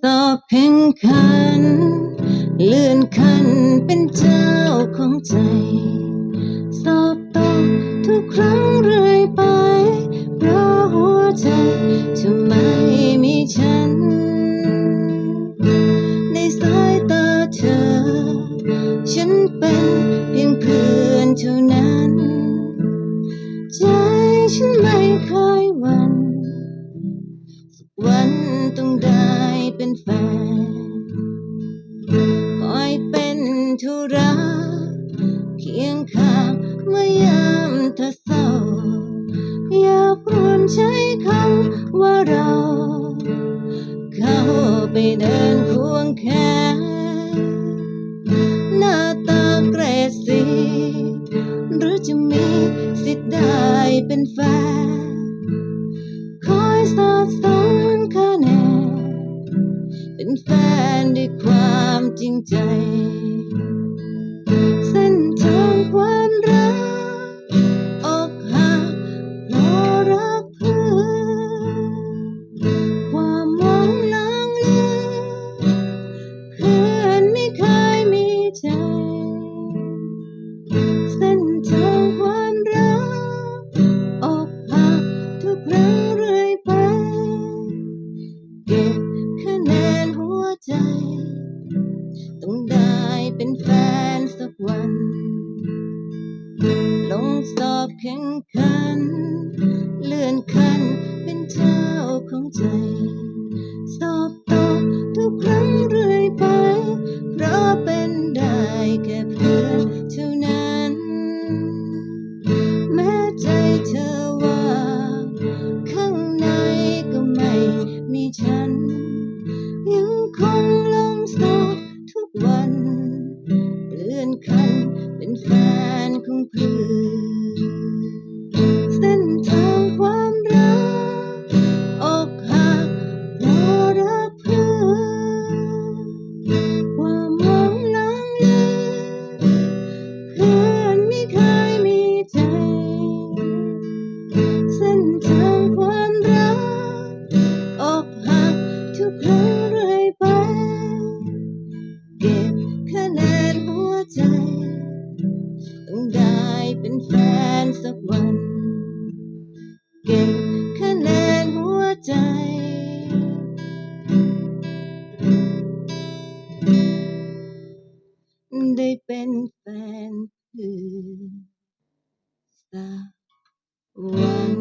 สอบแข่งขัน เลื่อนขันเป็นเจ้าของใจ สอบตกทุกครั้งเรื่อยไป เพราะหัวใจจะไมมีฉัน ในสายตาเธอ ฉันเป็นเพียงเพื่อนเท่านั้น ใจฉันไม่เคยหวั่นสักวันต้องได้ เป็นแฟน คอยเป็นธุระเคียงข้างเมื่อยามเธอเศร้า อยากรวมใช้คำว่าเรา เข้าไปเดินควงแขนหน้าตาเกรสีหรือจะมีสิทธิ์ได้เป็นแฟน เป็นแฟนด้วยความจริงใจ แข่งขัน เลื่อนขั้นเป็นเจ้าของใจ สอบตกทุกครั้งเรื่อยไป เพราะเป็นได้แค่เพื่อนเท่านั้น แม้ใจเธอว่า ข้างในก็ไม่มีฉัน ยังคงลงสอบทุกวัน เลื่อนขั้นเป็นแฟนของเพื่อน แฟนสักวัน เก็บคะแนนหัวใจ ได้เป็นแฟนเพื่อสักวัน